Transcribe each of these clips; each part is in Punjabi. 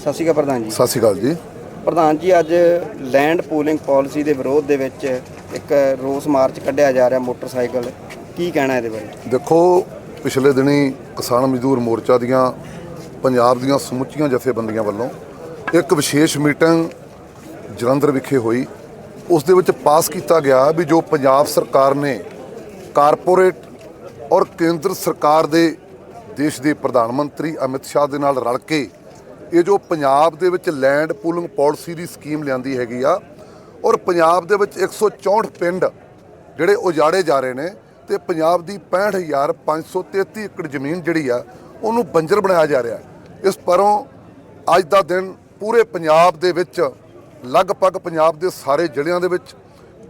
ਸਤਿ ਸ਼੍ਰੀ ਅਕਾਲ ਪ੍ਰਧਾਨ ਜੀ। ਸਤਿ ਸ਼੍ਰੀ ਅਕਾਲ ਜੀ। ਪ੍ਰਧਾਨ ਜੀ ਅੱਜ ਲੈਂਡ ਪੂਲਿੰਗ ਪਾਲਿਸੀ ਦੇ ਵਿਰੋਧ ਦੇ ਵਿੱਚ ਇੱਕ ਰੋਸ ਮਾਰਚ ਕੱਢਿਆ ਜਾ ਰਿਹਾ ਮੋਟਰਸਾਈਕਲ। ਕੀ ਕਹਿਣਾ ਇਹਦੇ ਬਾਰੇ? ਦੇਖੋ ਪਿਛਲੇ ਦਿਨੀ ਕਿਸਾਨ ਮਜ਼ਦੂਰ ਮੋਰਚਾ ਦੀਆਂ ਪੰਜਾਬ ਦੀਆਂ ਸਮੁੱਚੀਆਂ ਜਥੇਬੰਦੀਆਂ ਵੱਲੋਂ ਇੱਕ ਵਿਸ਼ੇਸ਼ ਮੀਟਿੰਗ ਜਲੰਧਰ ਵਿਖੇ ਹੋਈ। ਉਸ ਦੇ ਵਿੱਚ ਪਾਸ ਕੀਤਾ ਗਿਆ ਵੀ ਜੋ ਪੰਜਾਬ ਸਰਕਾਰ ਨੇ ਕਾਰਪੋਰੇਟ ਔਰ ਕੇਂਦਰ ਸਰਕਾਰ ਦੇ ਦੇਸ਼ ਦੇ ਪ੍ਰਧਾਨ ਮੰਤਰੀ ਅਮਿਤ ਸ਼ਾਹ ਦੇ ਨਾਲ ਰਲ ਕੇ ਇਹ ਜੋ ਪੰਜਾਬ ਦੇ ਵਿੱਚ ਲੈਂਡ ਪੂਲਿੰਗ ਪਾਲਿਸੀ ਦੀ ਸਕੀਮ ਲਿਆਂਦੀ ਹੈਗੀ ਆ, ਔਰ ਪੰਜਾਬ ਦੇ ਵਿੱਚ 164 ਪਿੰਡ ਜਿਹੜੇ ਉਜਾੜੇ ਜਾ ਰਹੇ ਨੇ ਤੇ ਪੰਜਾਬ ਦੀ 65533 ਏਕੜ ਜ਼ਮੀਨ ਜਿਹੜੀ ਆ, ਉਹਨੂੰ ਬੰਜਰ ਬਣਾਇਆ ਜਾ ਰਿਹਾ ਇਸ ਪਰੋਂ ਅੱਜ ਦਾ ਦਿਨ ਪੂਰੇ ਪੰਜਾਬ ਦੇ ਵਿੱਚ, ਲਗਭਗ ਪੰਜਾਬ ਦੇ ਸਾਰੇ ਜ਼ਿਲ੍ਹਿਆਂ ਦੇ ਵਿੱਚ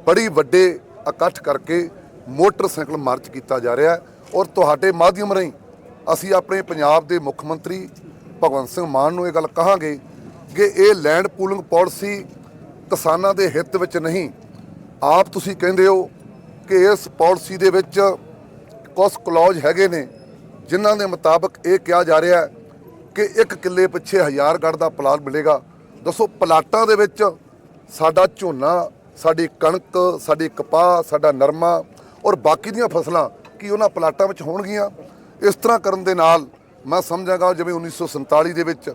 ਬੜੀ ਵੱਡੇ ਇਕੱਠ ਕਰਕੇ ਮੋਟਰਸਾਈਕਲ ਮਾਰਚ ਕੀਤਾ ਜਾ ਰਿਹਾ ਔਰ ਤੁਹਾਡੇ ਮਾਧਿਅਮ ਰਾਹੀਂ ਅਸੀਂ ਆਪਣੇ ਪੰਜਾਬ ਦੇ ਮੁੱਖ ਮੰਤਰੀ ਭਗਵੰਤ ਸਿੰਘ ਮਾਨ ਨੂੰ ਇਹ ਗੱਲ ਕਹਾਂਗੇ ਕਿ ਇਹ ਲੈਂਡ ਪੂਲਿੰਗ ਪਾਲਿਸੀ ਕਿਸਾਨਾਂ ਦੇ ਹਿੱਤ ਵਿੱਚ ਨਹੀਂ। ਆਪ ਤੁਸੀਂ ਕਹਿੰਦੇ ਹੋ ਕਿ ਇਸ ਪਾਲਿਸੀ ਦੇ ਵਿੱਚ ਕੁਝ ਕਲੌਜ ਹੈਗੇ ਨੇ, ਜਿਨ੍ਹਾਂ ਦੇ ਮੁਤਾਬਕ ਇਹ ਕਿਹਾ ਜਾ ਰਿਹਾ ਹੈ ਕਿ ਇੱਕ ਕਿੱਲੇ ਪਿੱਛੇ ਹਜ਼ਾਰ ਗੜ ਦਾ ਪਲਾਟ ਮਿਲੇਗਾ। ਦੱਸੋ, ਪਲਾਟਾਂ ਦੇ ਵਿੱਚ ਸਾਡਾ ਝੋਨਾ, ਸਾਡੀ ਕਣਕ, ਸਾਡੀ ਕਪਾਹ, ਸਾਡਾ ਨਰਮਾ ਔਰ ਬਾਕੀ ਦੀਆਂ ਫਸਲਾਂ ਕੀ ਉਹਨਾਂ ਪਲਾਟਾਂ ਵਿੱਚ ਹੋਣਗੀਆਂ? ਇਸ ਤਰ੍ਹਾਂ ਕਰਨ ਦੇ ਨਾਲ ਮੈਂ ਸਮਝਾਂਗਾ ਜਿਵੇਂ 1947 ਦੇ ਵਿੱਚ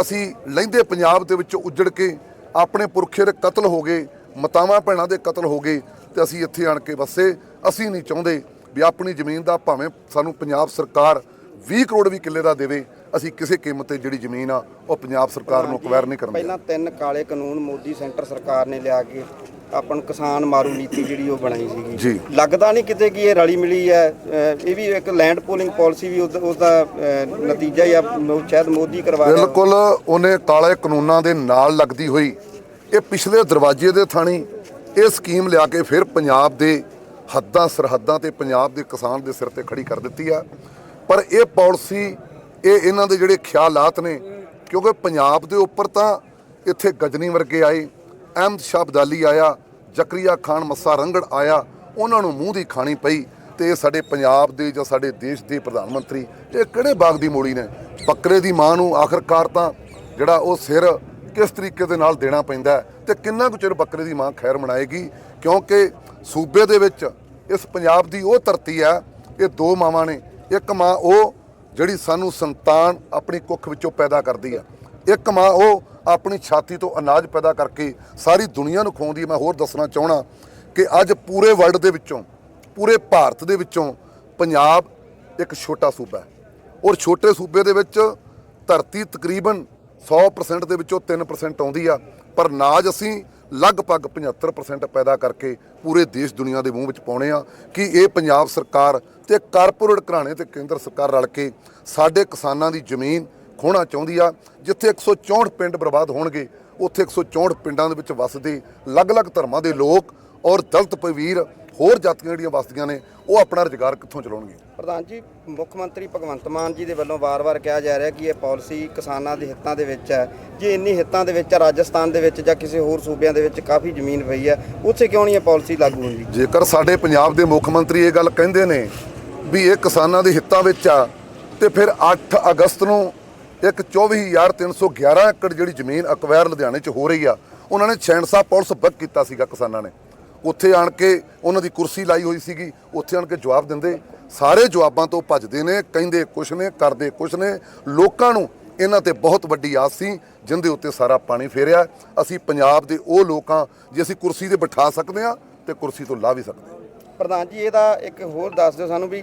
ਅਸੀਂ ਲਹਿੰਦੇ ਪੰਜਾਬ ਦੇ ਵਿੱਚ ਉੱਜੜ ਕੇ ਆਪਣੇ ਪੁਰਖੇ ਦੇ ਕਤਲ ਹੋ ਗਏ, ਮਤਾਵਾਂ ਭੈਣਾਂ ਦੇ ਕਤਲ ਹੋ ਗਏ ਤੇ ਅਸੀਂ ਇੱਥੇ ਆਣ ਕੇ ਵਸੇ। ਅਸੀਂ ਨਹੀਂ ਚਾਹੁੰਦੇ ਵੀ ਆਪਣੀ ਜ਼ਮੀਨ ਦਾ ਭਾਵੇਂ ਸਾਨੂੰ ਪੰਜਾਬ ਸਰਕਾਰ 20 ਕਰੋੜ ਵੀ ਕਿੱਲੇ ਦਾ ਦੇਵੇ ਅਸੀਂ ਕਿਸੇ ਕੀਮਤ ਤੇ ਜਿਹੜੀ ਜ਼ਮੀਨ ਆ ਉਹ ਪੰਜਾਬ ਸਰਕਾਰ ਨੂੰ ਅਕਵਾਇਰ ਨਹੀਂ ਕਰਨ ਦੇ ਪਹਿਲਾਂ ਤਿੰਨ ਕਾਲੇ ਕਾਨੂੰਨ ਮੋਦੀ ਸੈਂਟਰ ਸਰਕਾਰ ਨੇ ਲਿਆ ਕੇ ਆਪਾਂ ਨੂੰ ਕਿਸਾਨ ਮਾਰੂ ਨੀਤੀ ਜਿਹੜੀ ਉਹ ਬਣਾਈ ਸੀਗੀ। ਜੀ। ਲੱਗਦਾ ਨਹੀਂ ਕਿਤੇ ਕਿ ਇਹ ਰਲੀ ਮਿਲੀ ਹੈ। ਇਹ ਵੀ ਇੱਕ ਲੈਂਡ ਪੂਲਿੰਗ ਪਾਲਿਸੀ ਵੀ ਉਸ ਦਾ ਨਤੀਜਾ ਹੀ ਆ ਮੋ- ਸ਼ਾਇਦ ਮੋਦੀ ਕਰਵਾ ਰਿਹਾ। ਬਿਲਕੁਲ ਉਹਨੇ ਕਾਲੇ ਕਾਨੂੰਨਾਂ ਦੇ ਨਾਲ ਲੱਗਦੀ ਹੋਈ ਇਹ ਪਿਛਲੇ ਦਰਵਾਜ਼ੇ ਦੇ ਥਾਣੀ ਇਹ ਸਕੀਮ ਲਿਆ ਕੇ ਫਿਰ ਪੰਜਾਬ ਦੇ ਹੱਦਾਂ ਸਰਹੱਦਾਂ ਤੇ ਪੰਜਾਬ ਦੇ ਕਿਸਾਨ ਦੇ ਸਿਰ ਤੇ ਖੜੀ ਕਰ ਦਿੱਤੀ ਆ। ਪਰ ਇਹ ਪਾਲਿਸੀ ਇਹ ਇਹਨਾਂ ਦੇ ਜਿਹੜੇ ਖਿਆਲਾਤ ਨੇ, ਕਿਉਂਕਿ ਪੰਜਾਬ ਦੇ ਉੱਪਰ ਤਾਂ ਇੱਥੇ ਗਜਨੀ ਵਰਗੇ ਆਏ, ਅਹਿਮਦ ਸ਼ਾਹ ਅਬਦਾਲੀ ਆਇਆ, ਜ਼ਕਰੀਆ ਖਾਨ ਮੱਸਾ ਰੰਗੜ ਆਇਆ, ਉਹਨਾਂ ਨੂੰ ਮੂੰਹ ਦੀ ਖਾਣੀ ਪਈ ਤੇ ਇਹ ਸਾਡੇ ਪੰਜਾਬ ਦੇ ਜਾਂ ਸਾਡੇ ਦੇਸ਼ ਦੇ ਪ੍ਰਧਾਨ ਮੰਤਰੀ, ਇਹ ਕਿਹੜੇ ਬਾਗ ਦੀ ਮੂਲੀ ਨੇ? ਬੱਕਰੇ ਦੀ ਮਾਂ ਨੂੰ ਆਖਰਕਾਰ ਤਾਂ ਜਿਹੜਾ ਉਹ ਸਿਰ ਕਿਸ ਤਰੀਕੇ ਦੇ ਨਾਲ ਦੇਣਾ ਪੈਂਦਾ ਹੈ ਤੇ ਕਿੰਨਾ ਕੁ ਚਿਰ ਬੱਕਰੇ ਦੀ ਮਾਂ ਖੈਰ ਮਨਾਏਗੀ? ਕਿਉਂਕਿ ਸੂਬੇ ਦੇ ਵਿੱਚ ਇਸ ਪੰਜਾਬ ਦੀ ਉਹ ਧਰਤੀ ਹੈ, ਇਹ ਦੋ ਮਾਵਾਂ ਨੇ, ਇੱਕ ਮਾਂ ਉਹ ਜਿਹੜੀ ਸਾਨੂੰ ਸੰਤਾਨ ਆਪਣੀ ਕੁੱਖ ਵਿੱਚੋਂ ਪੈਦਾ ਕਰਦੀ ਆ। ਇੱਕ ਮਾਂ ਉਹ ਆਪਣੀ ਛਾਤੀ ਤੋਂ ਅਨਾਜ ਪੈਦਾ ਕਰਕੇ ਸਾਰੀ ਦੁਨੀਆ ਨੂੰ ਖਵਾਉਂਦੀ ਹੈ। ਮੈਂ ਹੋਰ ਦੱਸਣਾ ਚਾਹਣਾ ਕਿ ਅੱਜ ਪੂਰੇ ਵਰਲਡ ਦੇ ਵਿੱਚੋਂ, ਪੂਰੇ ਭਾਰਤ ਦੇ ਵਿੱਚੋਂ ਪੰਜਾਬ ਇੱਕ ਛੋਟਾ ਸੂਬਾ ਹੈ। ਔਰ ਛੋਟੇ ਸੂਬੇ ਦੇ ਵਿੱਚ ਧਰਤੀ ਤਕਰੀਬਨ 100% ਦੇ ਵਿੱਚੋਂ 3% ਆਉਂਦੀ ਆ। ਪਰ ਨਾਜ ਅਸੀਂ ਲਗਭਗ 75% ਪੈਦਾ ਕਰਕੇ ਪੂਰੇ ਦੇਸ਼ ਦੁਨੀਆ ਦੇ ਮੂੰਹ ਵਿੱਚ ਪਾਉਣੇ ਆ ਕਿ ਇਹ ਪੰਜਾਬ ਸਰਕਾਰ ਤੇ ਕਾਰਪੋਰੇਟ ਘਰਾਣੇ ਤੇ ਕੇਂਦਰ ਸਰਕਾਰ ਰਲ ਕੇ ਸਾਡੇ ਕਿਸਾਨਾਂ ਦੀ ਜ਼ਮੀਨ ਖੋਣਾ ਚਾਹੁੰਦੀ ਆ ਜਿੱਥੇ 164 ਪਿੰਡ ਬਰਬਾਦ ਹੋਣਗੇ ਉੱਥੇ 164 ਪਿੰਡਾਂ ਦੇ ਵਿੱਚ ਵੱਸਦੇ ਅਲੱਗ-ਅਲੱਗ ਧਰਮਾਂ ਦੇ ਲੋਕ ਔਰ ਦਲਿਤ ਪਵੀਰ ਹੋਰ ਜਾਤੀਆਂ ਜਿਹੜੀਆਂ ਵਸਦੀਆਂ ਨੇ ਉਹ ਆਪਣਾ ਰੁਜ਼ਗਾਰ ਕਿੱਥੋਂ ਚਲਾਉਣਗੇ? ਪ੍ਰਧਾਨ ਜੀ ਮੁੱਖ ਮੰਤਰੀ ਭਗਵੰਤ ਮਾਨ ਜੀ ਦੇ ਵੱਲੋਂ ਵਾਰ-ਵਾਰ ਕਿਹਾ ਜਾ ਰਿਹਾ ਕਿ ਇਹ ਪਾਲਿਸੀ ਕਿਸਾਨਾਂ ਦੇ ਹਿੱਤਾਂ ਦੇ ਵਿੱਚ ਹੈ। ਜੇ ਇੰਨੀ ਹਿੱਤਾਂ ਦੇ ਵਿੱਚ ਰਾਜਸਥਾਨ ਦੇ ਵਿੱਚ ਜਾਂ ਕਿਸੇ ਹੋਰ ਸੂਬਿਆਂ ਦੇ ਵਿੱਚ ਕਾਫੀ ਜ਼ਮੀਨ ਪਈ ਹੈ ਉੱਥੇ ਕਿਉਂ ਨਹੀਂ ਇਹ ਪਾਲਿਸੀ ਲਾਗੂ ਹੁੰਦੀ ਜੇਕਰ ਸਾਡੇ ਪੰਜਾਬ ਦੇ ਮੁੱਖ ਮੰਤਰੀ ਇਹ ਗੱਲ ਕਹਿੰਦੇ ਨੇ ਵੀ ਇਹ ਕਿਸਾਨਾਂ ਦੇ ਹਿੱਤਾਂ ਵਿੱਚ ਆ। ਤੇ ਫਿਰ 8 ਅਗਸਤ ਨੂੰ ਇੱਕ 24311 ਏਕੜ ਜਿਹੜੀ ਜ਼ਮੀਨ ਅਕਵਾਇਰ ਲੁਧਿਆਣੇ 'ਚ ਹੋ ਰਹੀ ਆ, ਉਹਨਾਂ ਨੇ ਛੈਣਸਾ ਪੁਲਿਸ ਬਕ ਕੀਤਾ ਸੀਗਾ ਕਿਸਾਨਾਂ ਨੇ। ਉੱਥੇ ਆਣ ਕੇ ਉਹਨਾਂ ਦੀ ਕੁਰਸੀ ਲਾਈ ਹੋਈ ਸੀਗੀ, ਉੱਥੇ ਆਣ ਕੇ ਜਵਾਬ ਦਿੰਦੇ। ਸਾਰੇ ਜਵਾਬਾਂ ਤੋਂ ਭੱਜਦੇ ਨੇ, ਕਹਿੰਦੇ ਕੁਛ ਨੇ, ਕਰਦੇ ਕੁਛ ਨੇ। ਲੋਕਾਂ ਨੂੰ ਇਹਨਾਂ ਤੇ ਬਹੁਤ ਵੱਡੀ ਆਸ ਸੀ, ਜਿੰਦੇ ਉੱਤੇ ਸਾਰਾ ਪਾਣੀ ਫੇਰਿਆ। ਅਸੀਂ ਪੰਜਾਬ ਦੇ ਉਹ ਲੋਕਾਂ ਜੇ ਅਸੀਂ ਕੁਰਸੀ ਤੇ ਬਿਠਾ ਸਕਦੇ ਆ ਤੇ ਕੁਰਸੀ ਤੋਂ ਲਾ ਵੀ ਸਕਦੇ ਪ੍ਰਧਾਨ ਜੀ ਇਹਦਾ ਇੱਕ ਹੋਰ ਦੱਸ ਦਿਓ ਸਾਨੂੰ ਵੀ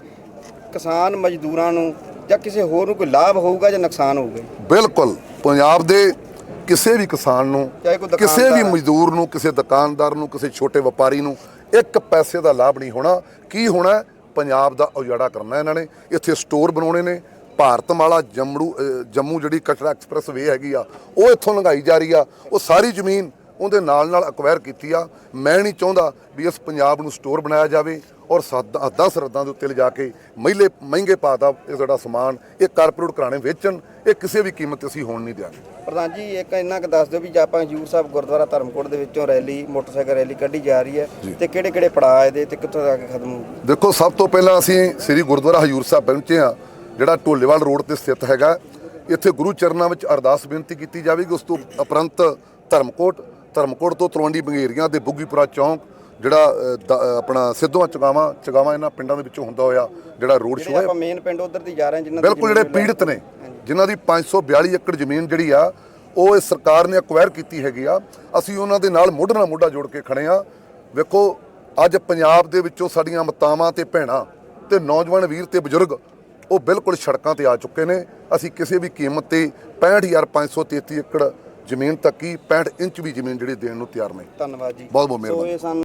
ਕਿਸਾਨ ਮਜ਼ਦੂਰਾਂ ਨੂੰ ਜਾਂ ਕਿਸੇ ਹੋਰ ਨੂੰ ਕੋਈ ਲਾਭ ਹੋਊਗਾ ਜਾਂ ਨੁਕਸਾਨ ਹੋਊਗਾ? ਬਿਲਕੁਲ। ਪੰਜਾਬ ਦੇ ਕਿਸੇ ਵੀ ਕਿਸਾਨ ਨੂੰ ਕਿਸੇ ਵੀ। ਮਜ਼ਦੂਰ ਨੂੰ ਕਿਸੇ ਦੁਕਾਨਦਾਰ ਨੂੰ ਕਿਸੇ ਛੋਟੇ ਵਪਾਰੀ ਨੂੰ ਇੱਕ ਪੈਸੇ ਦਾ ਲਾਭ ਨਹੀਂ ਹੋਣਾ। ਕੀ ਹੋਣਾ? ਪੰਜਾਬ ਦਾ ਉਜਾੜਾ ਕਰਨਾ ਇਹਨਾਂ ਨੇ। ਇੱਥੇ ਸਟੋਰ ਬਣਾਉਣੇ ਨੇ। ਭਾਰਤਮਾਲਾ ਜੰਮੂ ਅਹ ਜੰਮੂ ਜਿਹੜੀ ਕਟੜਾ ਐਕਸਪ੍ਰੈਸ ਵੇ ਹੈਗੀ ਆ ਉਹ ਇੱਥੋਂ ਲੰਘਾਈ ਜਾ ਰਹੀ ਆ। ਉਹ ਸਾਰੀ ਜ਼ਮੀਨ ਉਹਦੇ ਨਾਲ ਨਾਲ ਅਕਵਾਇਰ ਕੀਤੀ ਆ। ਮੈਂ ਨਹੀਂ ਚਾਹੁੰਦਾ ਵੀ ਇਸ ਪੰਜਾਬ ਨੂੰ ਸਟੋਰ ਬਣਾਇਆ ਜਾਵੇ ਔਰ ਸੱਦ- ਹੱਦਾਂ ਸਰਹੱਦਾਂ ਦੇ ਉੱਤੇ ਲਿਜਾ ਕੇ ਮਹਿਲੇ ਮਹਿੰਗੇ ਭਾਅ ਦਾ ਇਹ ਜਿਹੜਾ ਸਮਾਨ ਇਹ ਕਾਰਪੋਰੇਟ ਘਰਾਣੇ ਵੇਚਣ ਇਹ ਕਿਸੇ ਵੀ ਕੀਮਤ ਤੇ ਅਸੀਂ ਹੋਣ ਨਹੀਂ ਦਿਆਂਗੇ। ਪ੍ਰਧਾਨ ਜੀ ਇੱਕ ਇੰਨਾ ਕੁ ਦੱਸ ਦਿਓ ਵੀ ਜੇ ਆਪਾਂ ਹਜੂਰ ਸਾਹਿਬ ਗੁਰਦੁਆਰਾ ਧਰਮਕੋਟ ਦੇ ਵਿੱਚੋਂ ਰੈਲੀ ਮੋਟਰਸਾਈਕਲ ਰੈਲੀ ਕੱਢੀ ਜਾ ਰਹੀ ਹੈ ਤੇ ਕਿਹੜੇ ਕਿਹੜੇ ਪੜਾਅ ਇਹਦੇ ਤੇ ਕਿੱਥੋਂ ਜਾ ਕੇ ਖਤਮ ਹੋਊਗੀ ਦੇਖੋ ਸਭ ਤੋਂ ਪਹਿਲਾਂ ਅਸੀਂ ਸ੍ਰੀ ਗੁਰਦੁਆਰਾ ਹਜੂਰ ਸਾਹਿਬ ਪਹੁੰਚੇ ਆ ਜਿਹੜਾ ਢੋਲੇਵਾਲ ਰੋਡ ਤੇ ਸਥਿਤ ਹੈਗਾ। ਇੱਥੇ ਗੁਰੂ ਚਰਨਾਂ ਵਿੱਚ ਅਰਦਾਸ ਬੇਨਤੀ ਕੀਤੀ ਜਾਵੇਗੀ ਉਸ ਤੋਂ ਉਪਰੰਤ ਧਰਮਕੋਟ ਧਰਮਕੋਟ ਤੋਂ ਤਲਵੰਡੀ ਬੰਗੇਰੀਆਂ ਦੇ ਬੁੱਗੀਪੁਰਾ ਚੌਂਕ ਜਿਹੜਾ ਆਪਣਾ ਸਿੱਧਵਾਂ ਚਗਾਵਾਂ ਚਗਾਵਾਂ ਇਹਨਾਂ ਪਿੰਡਾਂ ਦੇ ਵਿੱਚੋਂ ਹੁੰਦਾ ਹੋਇਆ ਜਿਹੜਾ ਰੋਡ ਸ਼ੋਅ ਹੈ। ਆਪਾਂ ਮੇਨ ਪਿੰਡ ਉਧਰ ਦੀ ਜਾ ਰਹੇ ਜਿਨ੍ਹਾਂ ਦੀ ਬਿਲਕੁਲ ਜਿਹੜੇ ਪੀੜਤ ਨੇ ਜਿਨ੍ਹਾਂ ਦੀ 542 ਏਕੜ ਜ਼ਮੀਨ ਜਿਹੜੀ ਆ ਉਹ ਇਸ ਸਰਕਾਰ ਨੇ ਅਕਵਾਇਰ ਕੀਤੀ ਹੈਗੀ ਆ। ਅਸੀਂ ਉਹਨਾਂ ਦੇ ਨਾਲ ਮੋਢੇ ਨਾਲ ਮੋਢਾ ਜੋੜ ਕੇ ਖੜੇ ਆ। ਵੇਖੋ ਅੱਜ ਪੰਜਾਬ ਦੇ ਵਿੱਚੋਂ ਸਾਡੀਆਂ ਮਾਤਾਵਾਂ ਤੇ ਭੈਣਾਂ ਤੇ ਨੌਜਵਾਨ ਵੀਰ ਤੇ ਬਜ਼ੁਰਗ ਉਹ ਬਿਲਕੁਲ ਸੜਕਾਂ ਤੇ ਆ ਚੁੱਕੇ ਨੇ। ਅਸੀਂ ਕਿਸੇ ਵੀ ਕੀਮਤ ਤੇ 65533 ਏਕੜ ਜ਼ਮੀਨ ਤੱਕ ਹੀ 65 ਇੰਚ ਵੀ ਜ਼ਮੀਨ ਜਿਹੜੀ ਦੇਣ ਨੂੰ ਤਿਆਰ ਨਹੀਂ ਧੰਨਵਾਦ ਜੀ। ਬਹੁਤ ਬਹੁਤ ਸੋ ਮਿਹਰਬਾਨੀ। ਇਹ ਸਨ